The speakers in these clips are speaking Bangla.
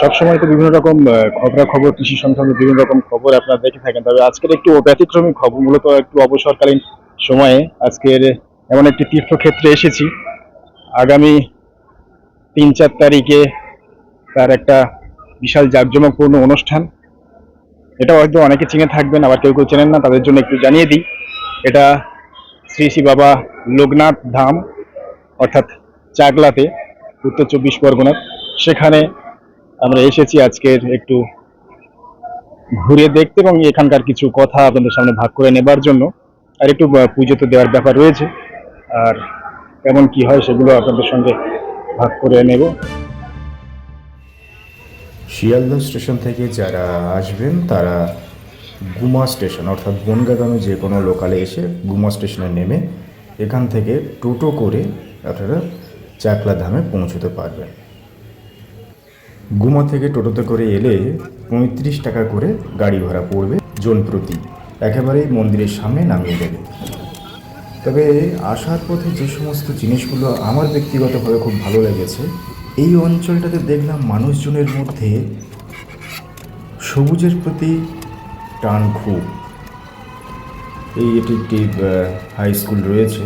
সবসময় তো বিভিন্ন রকম খবরা খবর কৃষি সংক্রান্ত বিভিন্ন রকম খবর আপনারা দেখে থাকেন। তবে আজকের একটু ব্যতিক্রমী খবর, মূলত একটু অবসরকালীন সময়ে আজকের এমন একটি তীর্থক্ষেত্রে এসেছি। আগামী তিন চার তারিখে তার একটা বিশাল জাঁকজমকপূর্ণ অনুষ্ঠান। এটা হয়তো অনেকে চিনে থাকবেন, আবার কেউ কেউ চেনেন না, তাদের জন্য একটু জানিয়ে দিই। এটা শ্রী শ্রী বাবা লোকনাথ ধাম, অর্থাৎ চাকলাতে, উত্তর চব্বিশ পরগনার। সেখানে আমরা এসেছি আজকের একটু ঘুরে দেখতে এবং এখানকার কিছু কথা আপনাদের সামনে ভাগ করে নেবার জন্য। আর একটু পুজো তো দেওয়ার ব্যাপার রয়েছে। আর কেমন কি হয় সেগুলো আপনাদের সঙ্গে ভাগ করে নেব। শিয়ালদহ স্টেশন থেকে যারা আসবেন, তারা গুমা স্টেশন, অর্থাৎ বনগাগামী যে কোনো লোকালে এসে গুমা স্টেশনে নেমে এখান থেকে টোটো করে আপনারা চাকলা ধামে পৌঁছতে পারবেন। গুমা থেকে টোটোতে করে এলে পঁয়ত্রিশ টাকা করে গাড়ি ভাড়া পড়বে জন প্রতি। একেবারেই মন্দিরের সামনে নামিয়ে দেবে। তবে আসার পথে যে সমস্ত জিনিসগুলো আমার ব্যক্তিগতভাবে খুব ভালো লেগেছে, এই অঞ্চলটাতে দেখলাম মানুষজনের মধ্যে সবুজের প্রতি টান খুব। এই এটি একটি হাই স্কুল রয়েছে।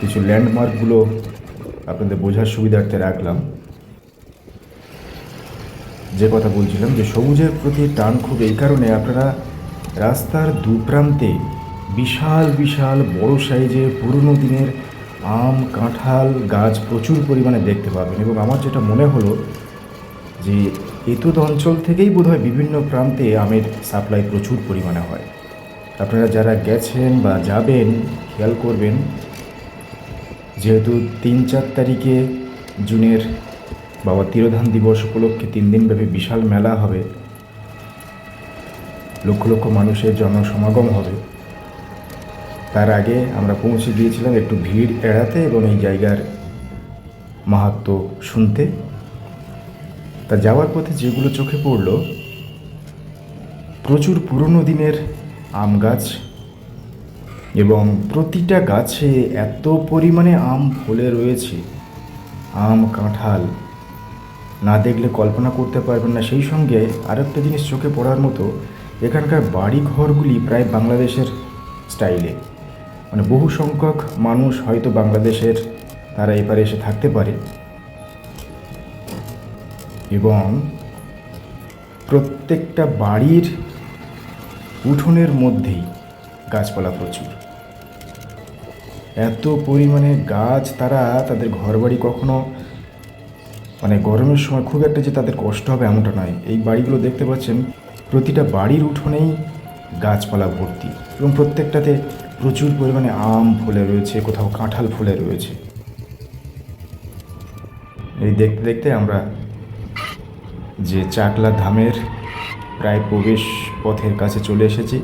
কিছু ল্যান্ডমার্কগুলো আপনাদের বোঝার সুবিধার্থে রাখলাম। যে কথা বলছিলাম যে সবুজের প্রতি টান খুব, এই কারণে আপনারা রাস্তার দুপ্রান্তে বিশাল বিশাল বড় সাইজের পুরনো দিনের আম, কাঁঠাল, গাছ প্রচুর পরিমাণে দেখতে পাবেন। এবং আমার যেটা মনে হলো যে এতুদ অঞ্চল থেকেই বোধহয় বিভিন্ন প্রান্তে আমের সাপ্লাই প্রচুর পরিমাণে হয়। আপনারা যারা গেছেন বা যাবেন, খেয়াল করবেন, যেহেতু তিন চার তারিখে জুনের বাবা তিরোধান দিবস উপলক্ষে তিন দিনব্যাপী বিশাল মেলা হবে। লক্ষ লক্ষ মানুষের জনসমাগম হবে। তার আগে আমরা পৌঁছে গিয়েছিলাম একটু ভিড় এড়াতে এবং এই জায়গার মাহাত্ম শুনতে। তা যাওয়ার পথে যেগুলো চোখে পড়ল, প্রচুর পুরনো দিনের আম গাছ এবং প্রতিটা গাছে এত পরিমাণে আম ফলে রয়েছে। আম, কাঁঠাল না দেখলে কল্পনা করতে পারবেন না। সেই সঙ্গে আরেকটা জিনিস চোখে পড়ার মতো, এখানকার বাড়ি ঘরগুলি প্রায় বাংলাদেশের স্টাইলে। মানে বহু সংখ্যক মানুষ হয়তো বাংলাদেশের, তারা এপারে এসে থাকতে পারে। এবং প্রত্যেকটা বাড়ির উঠোনের মধ্যেই গাছপালা প্রচুর। এত পরিমাণে গাছ, তারা তাদের ঘরবাড়ি কখনো মানে গরমের সময় খুব একটা যে তাদের কষ্ট হবে এমনটা নয়। এই বাড়িগুলো দেখতে পাচ্ছেন, প্রতিটা বাড়ির উঠোনেই গাছপালা ভর্তি এবং প্রত্যেকটাতে প্রচুর পরিমাণে আম ফলে রয়েছে, কোথাও কাঁঠাল ফলে রয়েছে। এই দেখতে দেখতে আমরা যে চাকলা ধামের প্রায় প্রবেশ পথের কাছে চলে এসেছি।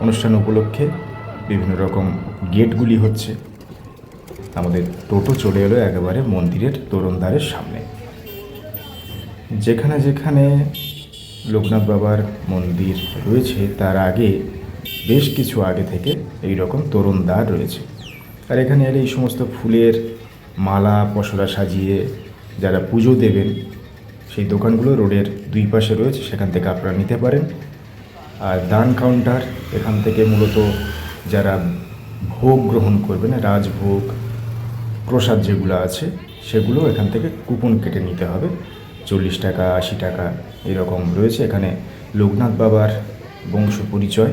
অনুষ্ঠান উপলক্ষে বিভিন্ন রকম গেটগুলি হচ্ছে। আমাদের টোটো চলে এলো একেবারে মন্দিরের তোরণদ্বারের সামনে। যেখানে যেখানে লোকনাথ বাবার মন্দির রয়েছে, তার আগে বেশ কিছু আগে থেকে এই রকম তরুণ দ্বার রয়েছে। আর এখানে এলে এই সমস্ত ফুলের মালা পসরা সাজিয়ে যারা পুজো দেবেন, সেই দোকানগুলো রোডের দুই পাশে রয়েছে, সেখান থেকে আপনারা নিতে পারেন। আর দান কাউন্টার, এখান থেকে মূলত যারা ভোগ গ্রহণ করবেন, রাজভোগ, প্রসাদ যেগুলো আছে, সেগুলো এখান থেকে কুপন কেটে নিতে হবে। চল্লিশ টাকা, আশি টাকা এরকম রয়েছে। এখানে লোকনাথ বাবার বংশ পরিচয়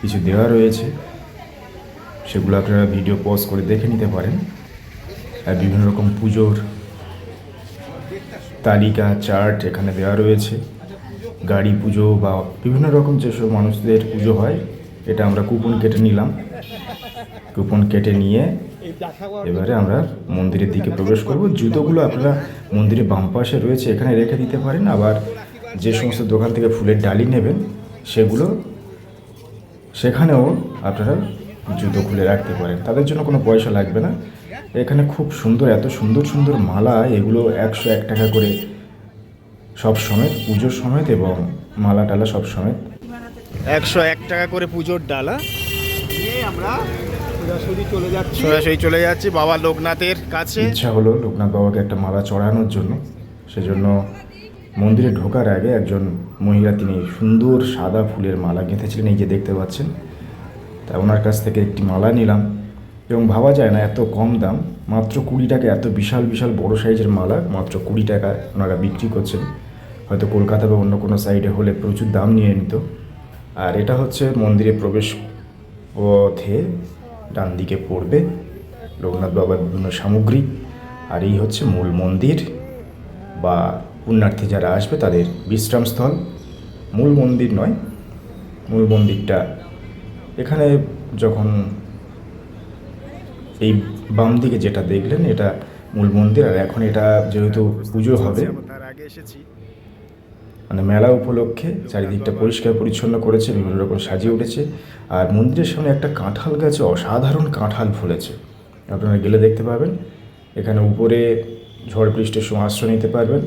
কিছু দেওয়া রয়েছে। সেগুলো আপনারা ভিডিও পজ করে দেখে নিতে পারেন। আর বিভিন্ন রকম পুজোর তালিকা চার্ট এখানে দেওয়া রয়েছে। গাড়ি পুজো বা বিভিন্ন রকম যেসব মানুষদের পুজো হয়, এটা আমরা কুপন কেটে নিলাম। কুপন কেটে নিয়ে এবারে আমরা মন্দিরের দিকে প্রবেশ করব। জুতোগুলো আপনারা মন্দিরের বাম পাশে রয়েছে এখানে রেখে দিতে পারেন। আবার যে সমস্ত দোকান থেকে ফুলের ডালি নেবেন সেগুলো সেখানেও আপনারা জুতো খুলে রাখতে পারেন। তাদের জন্য কোনো পয়সা লাগবে না। এখানে খুব সুন্দর এত সুন্দর সুন্দর মালা এগুলো একশো এক টাকা করে সব সমেত পুজোর সমেত এবং মালা টালা সব সমেত। একশো এক টাকা করে পুজোর ডালা। আমরা যাচ্ছি। চলে যাচ্ছি বাবা লোকনাথের কাছে। ইচ্ছা হলো লোকনাথ বাবাকে একটা মালা চড়ানোর জন্য। সেজন্য মন্দিরে ঢোকার আগে একজন মহিলা তিনি সুন্দর সাদা ফুলের মালা গেঁথেছিলেন এই যে দেখতে পাচ্ছেন। তা ওনার কাছ থেকে একটি মালা নিলাম এবং ভাবা যায় না এত কম দাম মাত্র কুড়ি টাকা এত বিশাল বিশাল বড় সাইজের মালা মাত্র কুড়ি টাকা ওনারা বিক্রি করছেন। হয়তো কলকাতা বা অন্য কোনো সাইডে হলে প্রচুর দাম নিয়ে নিত। আর এটা হচ্ছে মন্দিরে প্রবেশ পথে ডান দিকে পড়বে লোকনাথ বাবার বিভিন্ন সামগ্রী। আর এই হচ্ছে মূল মন্দির বা পুণ্যার্থী যারা আসবে তাদের বিশ্রামস্থল। মূল মন্দির নয়, মূল মন্দিরটা এখানে যখন এই বাম দিকে যেটা দেখলেন, এটা মূল মন্দির। আর এখন এটা যেহেতু পুজো হবে, তার আগে এসেছি। মানে মেলা উপলক্ষে চারিদিকটা পরিষ্কার পরিচ্ছন্ন করেছে, বিভিন্ন রকম সাজিয়ে উঠেছে। আর মন্দিরের সামনে একটা কাঁঠাল গাছে অসাধারণ কাঁঠাল ফলেছে। আপনারা গেলে দেখতে পাবেন। এখানে উপরে ঝড় বৃষ্টির সময় আশ্রয় নিতে পারবেন।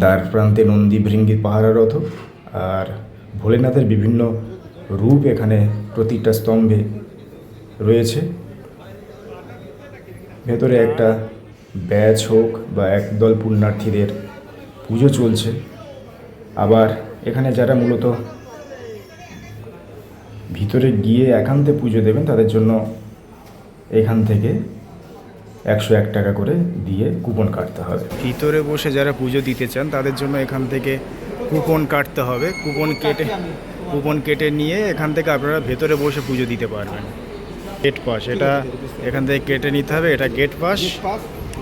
দ্বার প্রান্তে নন্দী ভৃঙ্গি পাহারারথ আর ভোলেনাথের বিভিন্ন রূপ এখানে প্রতিটা স্তম্ভে রয়েছে। ভেতরে একটা ব্যাচ হোক বা একদল পুণ্যার্থীদের পুজো চলছে। আবার এখানে যারা মূলত ভিতরে গিয়ে একান্তে পুজো দেবেন, তাদের জন্য এখান থেকে একশো এক টাকা করে দিয়ে কুপন কাটতে হবে। ভিতরে বসে যারা পুজো দিতে চান, তাদের জন্য এখান থেকে কুপন কাটতে হবে। কুপন কেটে কুপন কেটে নিয়ে এখান থেকে আপনারা ভেতরে বসে পুজো দিতে পারবেন। গেট পাস এটা এখান থেকে কেটে নিতে হবে, এটা গেট পাস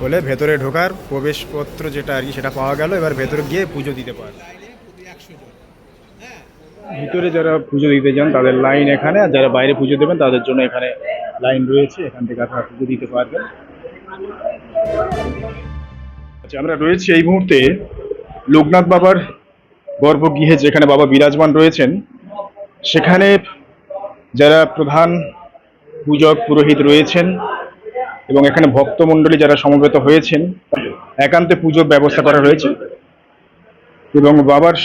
বলে ভেতরে ঢোকার প্রবেশপত্র যেটা আর কি সেটা পাওয়া গেল, এবার ভেতরে গিয়ে পুজো দিতে পারবে। ভিতরে যারা পুজো দিতে যান, তাদের লাইন এখানে, আর যারা বাইরে পুজো দেবেন, তাদের জন্য এখানে লাইন রয়েছে, এখান থেকে আপনারা পুজো দিতে পারবেন। আচ্ছা আমরা রয়েছি এই মুহূর্তে লোকনাথ বাবার গর্ভগৃহে, যেখানে বাবা বিরাজমান রয়েছেন। সেখানে যারা প্রধান পূজক পুরোহিত রয়েছেন এবং এখানে ভক্তমণ্ডলী যারা সমবেত হয়েছেন, একান্তে পুজোর ব্যবস্থা করা রয়েছে। এবং বাবার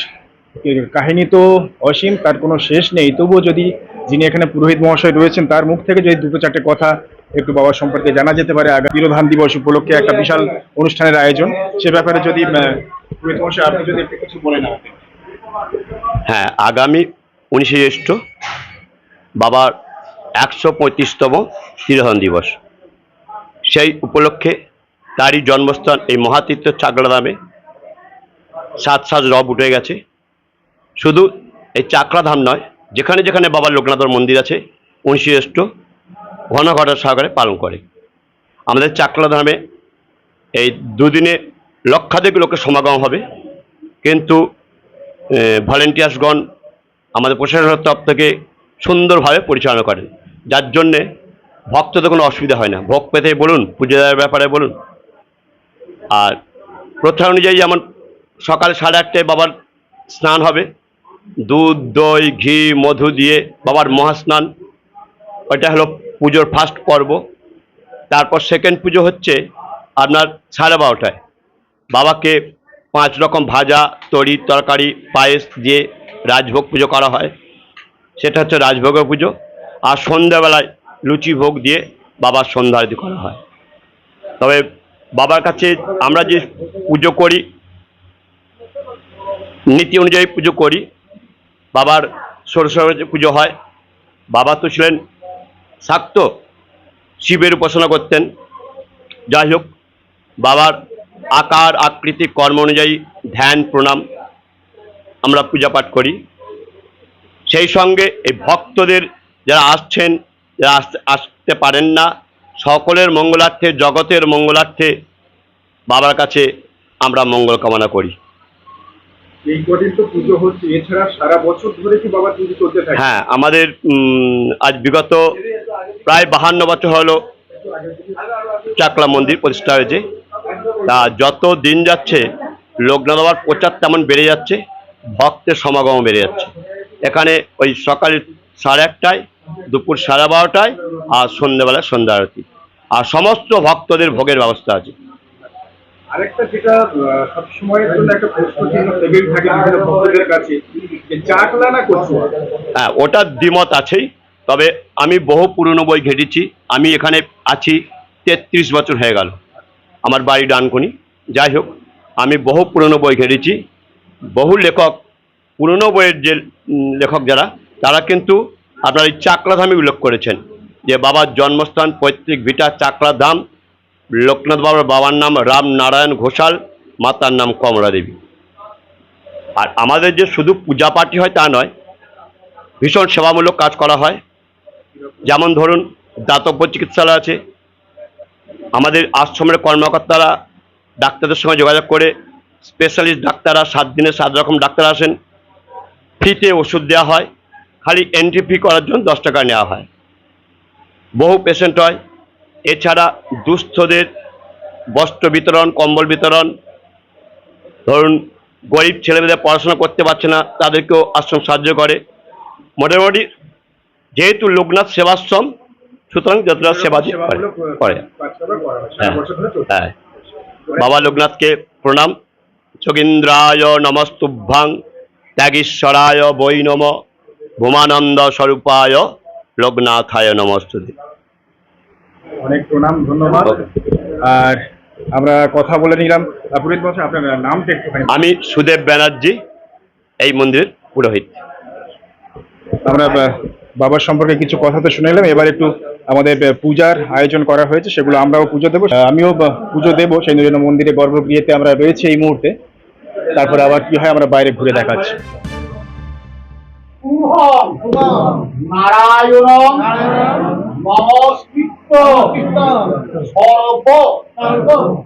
কাহিনী তো অসীম, তার কোনো শেষ নেই। তবুও যদি যিনি এখানে পুরোহিত মহাশয় রয়েছেন, তার মুখ থেকে যদি দুটো চারটে কথা একটু বাবার সম্পর্কে জানা যেতে পারে, আগামী তিরোধান দিবস উপলক্ষে একটা বিশাল অনুষ্ঠানের আয়োজন, সে ব্যাপারে যদি পুরোহিত মহাশয় আপনি যদি একটু কিছু বলেন আমাকে। হ্যাঁ আগামী উনিশে জ্যৈষ্ঠ বাবার একশো পঁয়ত্রিশতম তিরোহন দিবস। সেই উপলক্ষে তারই জন্মস্থান এই মহাতীর্থ চাকলা নামে সাত সাজ রব উঠে গেছে। শুধু এই চাকলা ধাম নয়, যেখানে যেখানে বাবার লোকনাথর মন্দির আছে জ্যৈষ্ঠ ঘন ঘটা সহকারে পালন করে। আমাদের চাকলা ধামে এই দুদিনে লক্ষাধিক লোকের সমাগম হবে। কিন্তু ভলেন্টিয়ার্সগণ আমাদের প্রশাসনের তরফ থেকে সুন্দরভাবে পরিচালনা করেন। যার জন্যে ভক্তদের কোনো অসুবিধা হয় না। ভোগ পেতে বলুন, পুজো দেওয়ার ব্যাপারে বলুন। আর প্রথা অনুযায়ী যেমন সকাল সাড়ে আটটায় বাবার স্নান হবে, দুধ, দই, ঘি, মধু দিয়ে বাবার মহাস্নান, ওইটা হলো পুজোর ফার্স্ট পর্ব। তারপর সেকেন্ড পুজো হচ্ছে আপনার সাড়ে বারোটায়। বাবাকে পাঁচ রকম ভাজা, তরি, তরকারি, পায়েস দিয়ে রাজভোগ পুজো করা হয়। সেটা হচ্ছে রাজভোগের পুজো। আর সন্ধ্যাবেলায় লুচি ভোগ দিয়ে বাবার সন্ধ্যা আরতি করা হয়। তবে বাবার কাছে আমরা যে পুজো করি, নীতি অনুযায়ী পুজো করি, বাবার সরস্বতী পুজো হয়। বাবা তো ছিলেন শাক্ত, শিবের উপাসনা করতেন। যাই হোক, বাবার আকার, আকৃতি, কর্ম অনুযায়ী ধ্যান, প্রণাম আমরা পূজা পাঠ করি। সেই সঙ্গে এই ভক্তদের যারা আসছেন আসতে আসতে পারেন না। সকলের মঙ্গলার্থে জগতের মঙ্গলার্থে বাবার কাছে আমরা মঙ্গল কামনা করি। এই কদিন তো পুজো হচ্ছে এছাড়া সারা বছর ধরে কি বাবার পুজো চলতে থাকে? হ্যাঁ আমাদের আজ বিগত প্রায় বাহান্ন বছর হলো চাকলা মন্দির প্রতিষ্ঠা হয়েছে। তা যত দিন যাচ্ছে লোকনাথ বাবার প্রচার তেমন বেড়ে যাচ্ছে ভক্তের সমাগম বেড়ে যাচ্ছে। এখানে ওই সকাল সাড়ে একটায় দুপুর সাড়ে বারোটায় আর সন্ধ্যেবেলায় সন্ধ্যা আরতি। আর সমস্ত ভক্তদের ভোগের ব্যবস্থা আছে। আরেকটা যেটা জন্য একটা প্রশ্ন থেকেই থাকে ভক্তদের কাছে চাকলা না কচুয়া? হ্যাঁ ওটার দ্বিমত আছেই তবে আমি বহু পুরনো বই ঘেটেছি আমি এখানে আছি তেত্রিশ বছর হয়ে গেল। আমার বাড়ি ডানকুনি। যাই হোক আমি বহু পুরনো বই ঘেটেছি বহু লেখক পুরনো বইয়ের যে লেখক যারা তারা কিন্তু আপনার এই চাকরাধামে উল্লেখ করেছেন, যে বাবার জন্মস্থান পৈতৃক ভিটা চাকরাধাম লোকনাথ বাবার বাবার নাম রাম নারায়ণ ঘোষাল, মাতার নাম কমলা দেবী। আর আমাদের যে শুধু পূজা পাঠই হয় তা নয়, ভীষণ সেবামূলক কাজ করা হয়। যেমন ধরুন, দাতব্য চিকিৎসালয় আছে, আমাদের আশ্রমের কর্মকর্তারা ডাক্তারদের সঙ্গে যোগাযোগ করে স্পেশালিস্ট ডাক্তাররা সাত দিনে সাত রকম ডাক্তার আসেন, ফ্রিতে ওষুধ দেওয়া হয়। খালি এন্ট্রি ফি করার জন্য দশ টাকা নেওয়া হয়। বহু পেশেন্ট হয়। এছাড়া দুস্থদের বস্ত্র বিতরণ কম্বল বিতরণ ধরুন গরিব ছেলেমেয়েদের পড়াশোনা করতে পারছে না তাদেরকেও আশ্রম সাহায্য করে। মোটামুটি যেহেতু লোকনাথ সেবাশ্রম সুতরাং যতটা সেবা করে। হ্যাঁ হ্যাঁ। বাবা লোকনাথকে প্রণাম। যোগীন্দ্রায় নমস্তুভ্যাং। ত্যাগীশ্বরায় বৈ নম। ভূমানন্দ স্বরূপায় লোকনাথায় নমস্তুতে। অনেক প্রণাম ধন্যবাদ। আর আমরা কথা বলে নিলাম। পুরোহিত মশাই আপনার নামটা একটুখানি আমি সুদেব ব্যানার্জি এই মন্দিরের পুরোহিত। আমরা বাবার সম্পর্কে কিছু কথা তো শুনে এলাম। এবার একটু আমাদের পূজার আয়োজন করা হয়েছে সেগুলো আমরাও পুজো দেবো। আমিও পুজো দেবো। সেই জন্য মন্দিরে গর্ভগৃহেতে আমরা রয়েছে এই মুহূর্তে। তারপরে আবার কি হয় আমরা বাইরে ঘুরে দেখাচ্ছি। নারায়ণ নমস্কৃত সর্ব।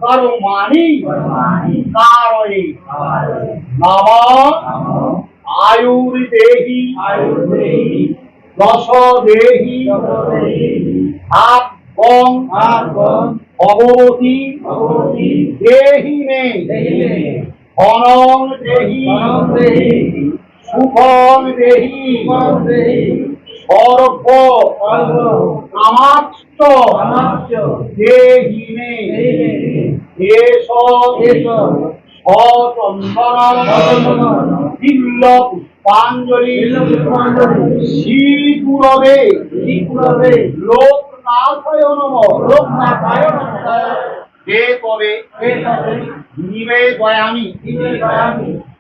কর্মাণি। কারণে। নম। আয়ুর্দেহি দশ দেহি ভাগং ভগবতী। দেহি মে ধনং দেহি সুখং দেহি সর্ব কামাক্ষ দেহি মে এস সচন্দন পুষ্পাঞ্জলি। শ্রী গুরবে লোকনাথায় নম। লোকনাথায় হে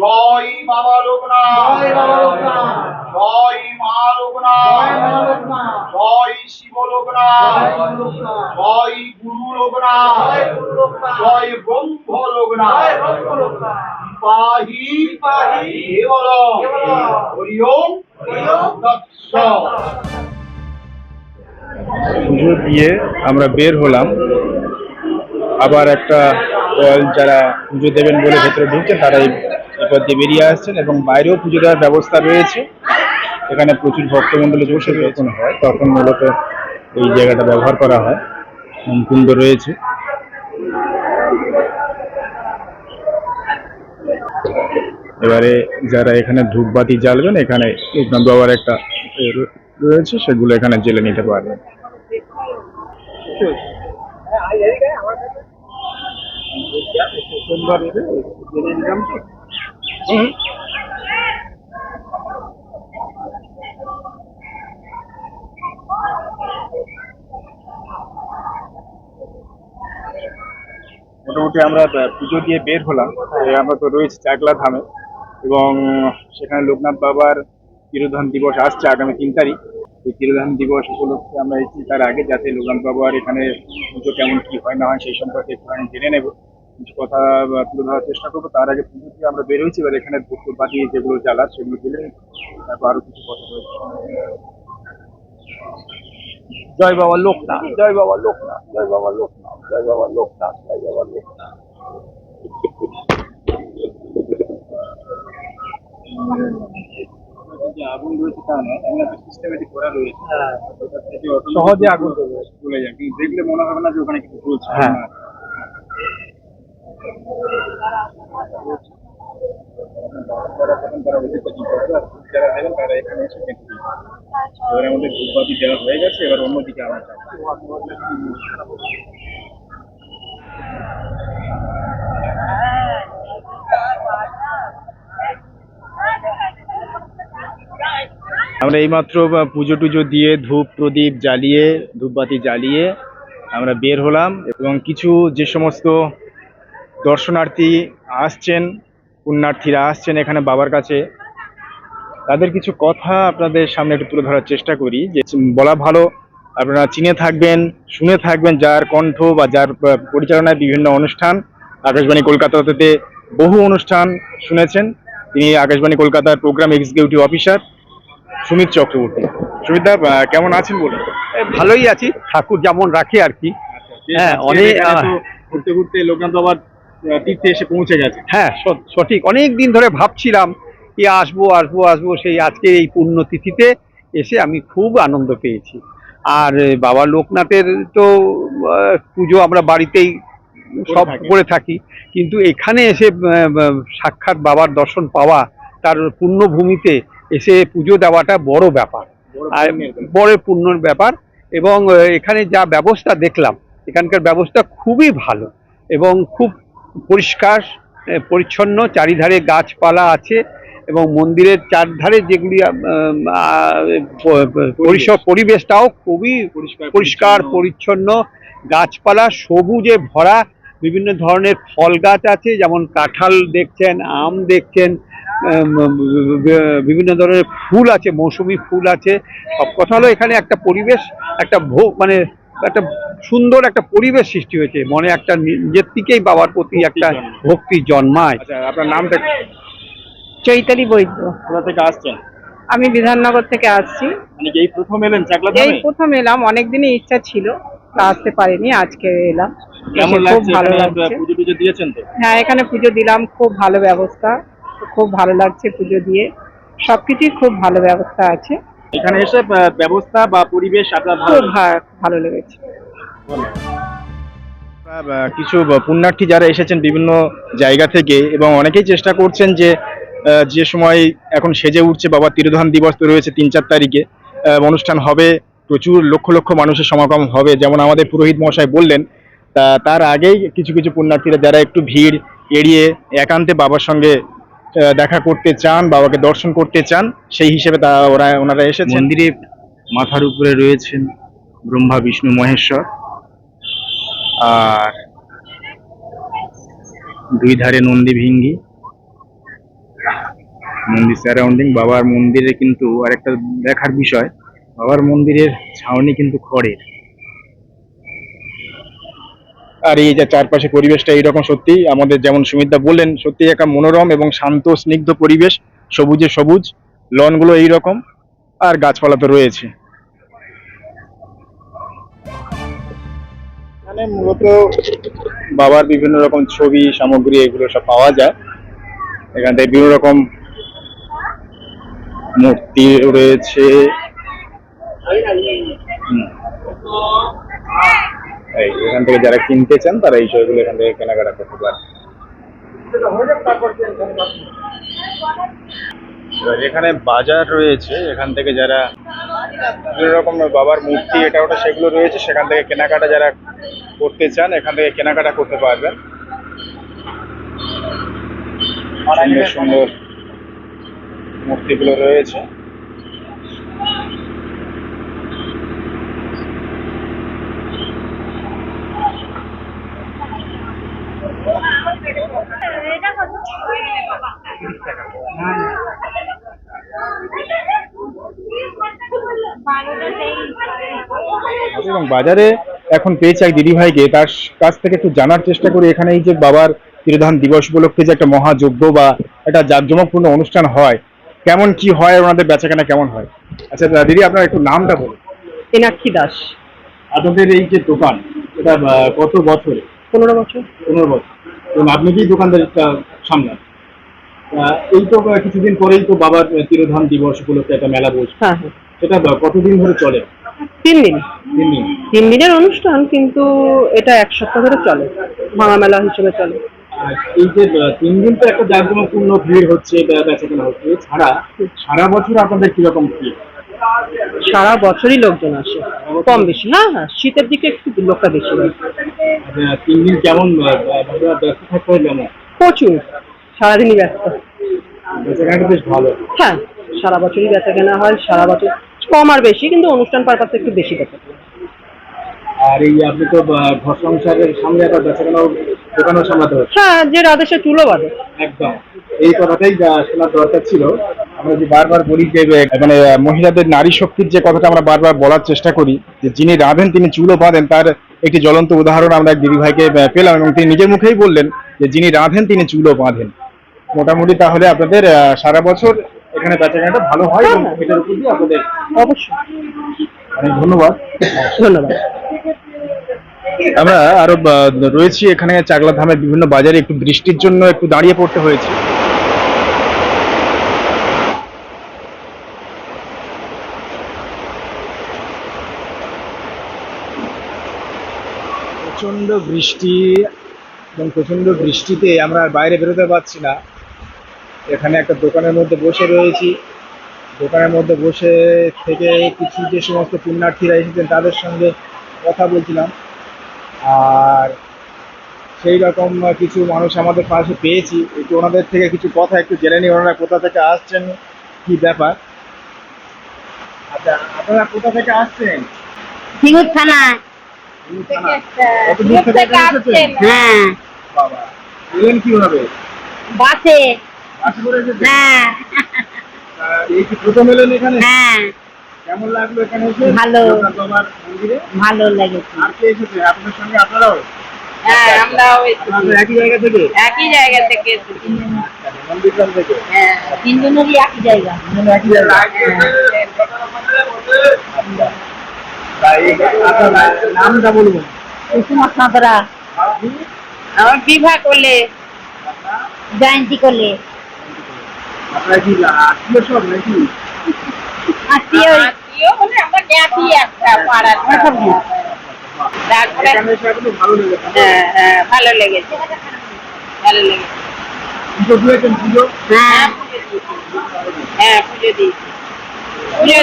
জয় বাবা লোকনাথ। জয় মা লোকনাথ। জয় শিব লোকনাথ। জয় গুরু লোকনাথ। জয় ব্রহ্ম লোকনাথ। পাহি কেবল। হরি ওম পুজো দিয়ে আমরা বের হলাম। আবার একটা দল যারা পুজো দেবেন বলে ভেতরে ঢুকছে তারা এই পথ দিয়ে বেরিয়ে আসছেন এবং বাইরেও পুজো দেওয়ার ব্যবস্থা রয়েছে। এখানে প্রচুর ভক্তমণ্ডলী বসে যখন হয় তখন মূলত এই জায়গাটা ব্যবহার করা হয়। উম, কুণ্ড রয়েছে। এবারে যারা এখানে ধূপবাতি জ্বালবেন এখানে বাবার একটা রয়েছে সেগুলো এখানে জেলে নিতে পারবেন। মোটামুটি আমরা পুজো দিয়ে বের হলাম। আমরা তো রয়েছি চাকলা ধামে এবং সেখানে লোকনাথ বাবার তিরোধান দিবস আসছে আগামী তিন তারিখ। এই তিরোধান দিবস উপলক্ষে আমরা এসেছি তার আগে যাতে লোকনাথ বাবার এখানে পুজো কেমন কি হয় না হয় সেই সম্পর্কে একটু আমি জেনে নেব। কিছু কথা তুলে ধরার চেষ্টা করব। তার আগে পুজো দিয়ে আমরা বের হয়েছি এবার এখানে পুকুর বাকি যেগুলো জ্বালার সেগুলো নিই। তারপর আরও কিছু কথা রয়েছে জয় বাবা লোকনাথ জয় বাবা লোকনাথ জয় বাবা লোকনাথ জয় বাবা লোকনাথ জয় বাবা লোকনাথ। হ্যাঁ। থেকে সহজে আগুন চলে যায়। কিন্তু দেখলে মনে হবে না যে ওখানে কিছু চলছে হ্যাঁ। আমরা এইমাত্র পুজো টুজো দিয়ে ধূপ প্রদীপ জ্বালিয়ে, ধূপবাতি জ্বালিয়ে আমরা বের হলাম এবং কিছু যে সমস্ত দর্শনার্থী আসছেন পুণ্যার্থীরা আসছেন এখানে বাবার কাছে। তাদের কিছু কথা আপনাদের সামনে একটু তুলে ধরার চেষ্টা করি যে বলা ভালো আপনারা চিনে থাকবেন শুনে থাকবেন যার কণ্ঠ বা যার পরিচালনায় বিভিন্ন অনুষ্ঠান। আকাশবাণী কলকাতাতে বহু অনুষ্ঠান শুনেছেন। তিনি আকাশবাণী কলকাতার programme executive officer Sumit Chakraborty. Sumit da কেমন আছেন বলুন? ভালোই আছি। ঠাকুর যেমন রাখে আর কি। হ্যাঁ, অনেক, ঘুরতে ঘুরতে লোকনাথ বাবার তীর্থে এসে পৌঁছে গেছে। হ্যাঁ স- সঠিক। অনেক দিন ধরে ভাবছিলাম কি আসব আসব আসব সেই আজকে এই পুণ্যতিথিতে এসে আমি খুব আনন্দ পেয়েছি। আর বাবা লোকনাথের তো পুজো আমরা বাড়িতেই সব করে থাকি। কিন্তু এখানে এসে সাক্ষাৎ বাবার দর্শন পাওয়া তার পুণ্যভূমিতে এসে পুজো দেওয়াটা বড় ব্যাপার। আর বড় পুণ্যর ব্যাপার। এবং এখানে যা ব্যবস্থা দেখলাম এখানকার ব্যবস্থা খুবই ভালো এবং খুব পরিষ্কার পরিচ্ছন্ন চারিধারে গাছপালা আছে এবং মন্দিরের চারধারে যেগুলি পরিসর পরিবেশটাও খুবই পরিষ্কার পরিচ্ছন্ন। গাছপালা সবুজে ভরা বিভিন্ন ধরনের ফল গাছ আছে যেমন কাঁঠাল দেখছেন আম দেখছেন বিভিন্ন ধরনের ফুল আছে মৌসুমি ফুল আছে। সব কথা হলো এখানে একটা পরিবেশ একটা ভোগ মানে একটা সুন্দর একটা পরিবেশ সৃষ্টি হয়েছে। মনে একটা নিজের থেকেই বাবার প্রতি একটা ভক্তি জন্মায়। আচ্ছা আপনার নামটা চৈতালি বৈদ্য। কোথা থেকে আসছেন? আমি বিধাননগর থেকে আসছি। মানে এই প্রথম এলেন চাকলা এই প্রথম এলাম অনেকদিনই ইচ্ছা ছিল তা আসতে পারিনি আজকে এলাম। খুব ভালো লাগছে। পুজো দিয়েছেন তো? হ্যাঁ এখানে পুজো দিলাম খুব ভালো ব্যবস্থা খুব ভালো লাগছে পুজো দিয়ে। সবকিছুই খুব ভালো ব্যবস্থা আছে। এখানে এসে ব্যবস্থা বা পরিবেশ আপনার ভালো খুব ভালো লেগেছে। কিছু পুণ্যার্থী যারা এসেছেন বিভিন্ন জায়গা থেকে এবং অনেকেই চেষ্টা করছেন যে যে সময় এখন সেজে উঠছে বাবা তিরোধান দিবস তো রয়েছে তিন চার তারিখে অনুষ্ঠান হবে প্রচুর লক্ষ লক্ষ মানুষের সমাগম হবে যেমন আমাদের পুরোহিত মশাই বললেন তা তার আগেই কিছু কিছু পুণ্যার্থীরা যারা একটু ভিড় এড়িয়ে একান্তে বাবার সঙ্গে দেখা করতে চান, বাবাকে দর্শন করতে চান, সেই হিসেবে তা ওরা, ওনারা এসেছেন। মন্দিরে মাথার উপরে রয়েছেন ব্রহ্মা, বিষ্ণু, মহেশ্বর। আর দুই ধারে নন্দী ভিঙ্গি। মন্দির সারাউন্ডিং বাবার মন্দিরে কিন্তু আরেকটা দেখার বিষয়, বাবার মন্দিরের ছাউনি কিন্তু খড়ের। আর এই যে চারপাশে পরিবেশটা এইরকম সত্যি, আমাদের যেমন সুমিতদা বললেন সত্যি একটা মনোরম এবং শান্ত, স্নিগ্ধ পরিবেশ, সবুজে সবুজ, লনগুলো এইরকম, আর গাছপালা তো রয়েছে। মূলত বাবার বিভিন্ন রকম ছবি, সামগ্রী, এগুলো সব পাওয়া যায়। এখান থেকে বিভিন্ন রকম মূর্তি রয়েছে। এই, এখান থেকে যারা কিনতে চান, তারা এই বিষয়গুলো এখান থেকে কেনাকাটা করতে পারে এখানে বাজার রয়েছে, এখান থেকে যারা বিভিন্ন রকম বাবার মূর্তি, এটা ওটা সেগুলো রয়েছে, সেখান থেকে কেনাকাটা যারা করতে চান, এখান থেকে কেনাকাটা করতে পারবেন। সুন্দর সুন্দর মূর্তিগুলো রয়েছে। এবং বাজারে এখন পেয়েছে এক দিদিভাইকে তার কাছ থেকে একটু জানার চেষ্টা করি। এখানে এই যে বাবার তিরোধান দিবস উপলক্ষে যে একটা মহাযজ্ঞ বা একটা জাঁকজমকপূর্ণ অনুষ্ঠান হয় কেমন কি হয় ওনাদের বেচাকেনা কেমন হয়? আচ্ছা দিদি আপনার একটু নামটা বলুন। মীনাক্ষী দাস। আপনাদের এই যে দোকান এটা কত বছরে? পনেরো বছর। পনেরো বছর। এবং আপনি কি দোকানদারিটা সামলান? এই তো কিছুদিন পরেই তো বাবার তিরোধান দিবস উপলক্ষে একটা মেলা বসবে। হ্যাঁ হ্যাঁ। সেটা কতদিন ধরে চলে? তিন দিন। তিন দিন। তিন দিনের অনুষ্ঠান কিন্তু এটা এক সপ্তাহ ধরে চলে। ভাঙা মেলা হিসেবে চলে। আর এই যে তিন দিন তো একটা জাঁকজমকপূর্ণ ভিড় হচ্ছে বেচাকেনা হচ্ছে। এছাড়া সারা বছর আপনাদের কীরকম ভিড়? সারা বছরই লোকজন আসে। কম বেশি। না হ্যাঁ শীতের দিকে একটু লোকটা বেশি। হয় তিন দিন কেমন ব্যস্ত থাকতে হয় কেমন? প্রচুর। সারাদিনই ব্যস্ত। বেশ ভালো। হ্যাঁ সারা বছরই বেচা কেনা হয় সারা বছর কম আর বেশি কিন্তু অনুষ্ঠান পারপাসে একটু বেশি বেচা কেনা। আর এই আপনি তো ঘর সংসারের সামনে আবার বেচাকেনাও দোকানও সামলাতে হচ্ছে। হ্যাঁ যে রাধে সে চুলো বাঁধে। একদম। এই কথাটাই শোনার দরকার ছিল। আমরা যে বারবার বলি যে মানে মহিলাদের নারী শক্তির যে কথাটা আমরা বারবার বলার চেষ্টা করি যে যিনি রাঁধেন তিনি চুলো বাঁধেন তার একটি জ্বলন্ত উদাহরণ আমরা এক দিদি ভাইকে পেলাম এবং তিনি নিজের মুখেই বললেন যে যিনি রাঁধেন তিনি চুলো বাঁধেন। মোটামুটি তাহলে আপনাদের সারা বছর এখানে বেচাকেনাটা ভালো হয় এবং এটার উপর দিয়ে আপনাদের অবশ্যই। অনেক ধন্যবাদ। ধন্যবাদ। আমরা আরও রয়েছি এখানে চাকলা ধামের বিভিন্ন বাজারে একটু বৃষ্টির জন্য একটু দাঁড়িয়ে পড়তে হয়েছে। প্রচণ্ড বৃষ্টি এবং প্রচণ্ড বৃষ্টিতে আমরা বাইরে বেরোতে পারছি না। এখানে একটা দোকানের মধ্যে বসে রয়েছি। দোকানের মধ্যে বসে থেকে কিছু যে সমস্ত পুণ্যার্থীরা এসেছেন তাদের সঙ্গে কথা বলছিলাম। আর সেই রকম কিছু মানুষ আমাদের পাশে পেয়েছি। একটু ওনাদের থেকে কিছু কথা একটু জেনে নিই ওনারা কোথা থেকে আসছেন কি ব্যাপার? আচ্ছা আপনারা কোথা থেকে আসছেন? সিঙ্গুর থানা। কত দূর থেকে এসেছেন? হ্যাঁ। বাবা এলেন কীভাবে? বাসে। হ্যাঁ। এই কি প্রথম এলেন এখানে? হ্যাঁ। কেমন লাগল এখানে এসে? ভালো। লোকনাথ বাবার মন্দিরে? ভালো লেগেছে। আর কে এসেছে? আপনাদের সঙ্গে আপনারাও? হ্যাঁ আমরাও আপনারা একই জায়গা থেকে? একই জায়গা থেকে এসেছি। মন্দিরগ্রাম থেকে হ্যাঁ তিনজনেরই একই জায়গা। একই জায়গা। তাই আপনার নামটা বলবেন। কুসুমা সাঁতরা আমার বিবাহ করলে জয়ন্তী করলে আপনারা কি আত্মীয় সব নাকি? আত্মীয়। আত্মীয় বলে আমরা জ্ঞাতি একটা পাড়ার তারপরে এখানে এসে আপনাদের ভালো লেগেছে। হ্যাঁ হ্যাঁ ভালো লেগেছে। ভালো লেগেছে। পুজো দিয়েছেন পুজো? হ্যাঁ হ্যাঁ পুজো দিয়েছি। পুজো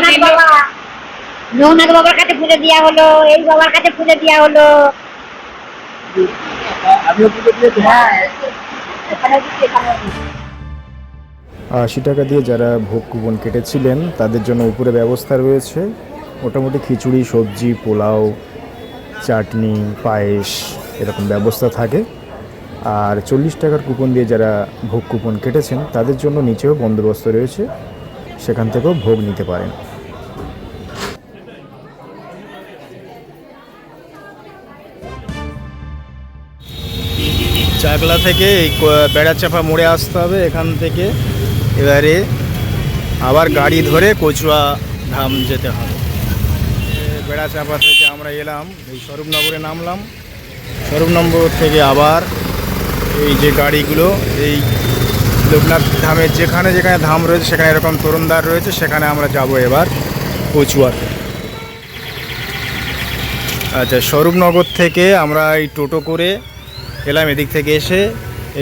বাবার কাছে পুজো দেওয়া হলো এই বাবার কাছে পুজো দেওয়া হলো। আমিও পুজো দিয়েছি হ্যাঁ এখানে। আশি টাকা দিয়ে যারা ভোগ কুপন কেটেছিলেন, তাদের জন্য উপরে ব্যবস্থা রয়েছে। মোটামুটি খিচুড়ি, সবজি, পোলাও, চাটনি, পায়েস এরকম ব্যবস্থা থাকে। আর চল্লিশ টাকার কুপন দিয়ে যারা ভোগ কুপন কেটেছেন, তাদের জন্য নিচেও বন্দোবস্ত রয়েছে। সেখান থেকেও ভোগ নিতে পারেন। চাকলা থেকে এই বেড়াচাপা মোড়ে আসতে হবে। এখান থেকে এবারে আবার গাড়ি ধরে কচুয়া ধাম যেতে হবে। বেড়াচাপা থেকে আমরা এলাম, এই স্বরূপনগরে নামলাম। স্বরূপনগর থেকে আবার এই যে গাড়িগুলো, এই লোকনাথ ধামের যেখানে যেখানে ধাম রয়েছে, সেখানে এরকম তরুণদার রয়েছে, সেখানে আমরা যাব এবার কচুয়াতে আচ্ছা স্বরূপনগর থেকে আমরা এই টোটো করে এলাম এদিক থেকে এসে,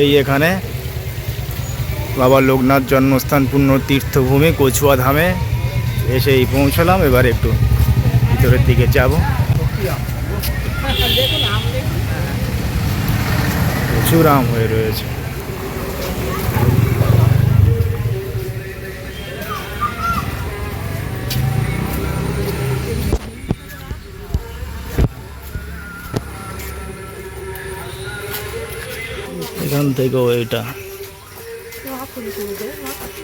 এই এখানে বাবা লোকনাথ জন্মস্থান পূর্ণ তীর্থভূমি কচুয়া ধামে এসেই পৌঁছলাম, এবার একটু ভিতরের দিকে যাব। প্রচুর আম হয়ে রয়েছে। এখান থেকেও এটা। 是的嘛。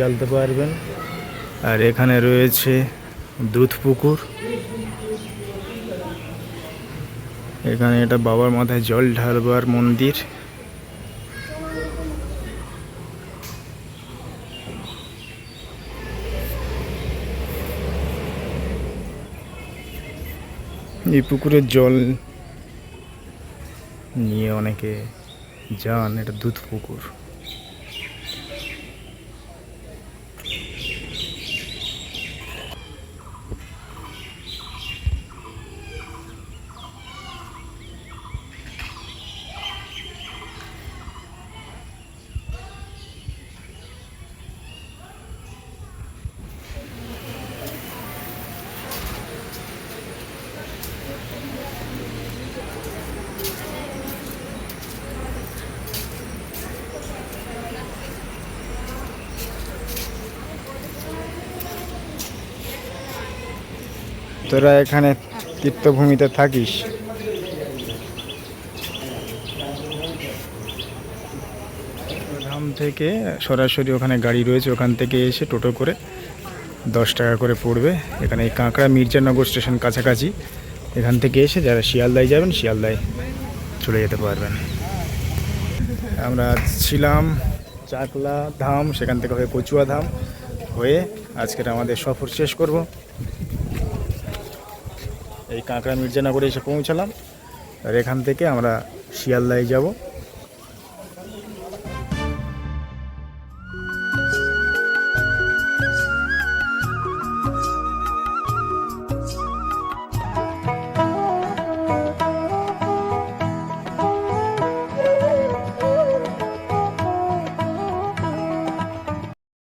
জ্বালতে পারবেন। আর এখানে রয়েছে দুধ পুকুর এখানে এটা বাবার মাথায় জল ঢালবার মন্দির। এই পুকুরের জল নিয়ে অনেকে যান, এটা দুধ পুকুর তোরা এখানে তীর্থভূমিতে থাকিস। ধাম থেকে সরাসরি ওখানে গাড়ি রয়েছে, ওখান থেকে এসে টোটো করে দশ টাকা করে পড়বে। এখানে এই কাঁকড়া মির্জানগর স্টেশন কাছাকাছি। এখান থেকে এসে যারা শিয়ালদায় যাবেন, শিয়ালদায় চলে যেতে পারবেন। আমরা ছিলাম চাকলা ধাম, সেখান থেকে হয়ে কচুয়া ধাম। হয়ে আজকের আমাদের সফর শেষ করব। এই কাঁকড়া মির্জানগরে এসে পৌঁছালাম। আর এখান থেকে আমরা শিয়ালদায় যাব।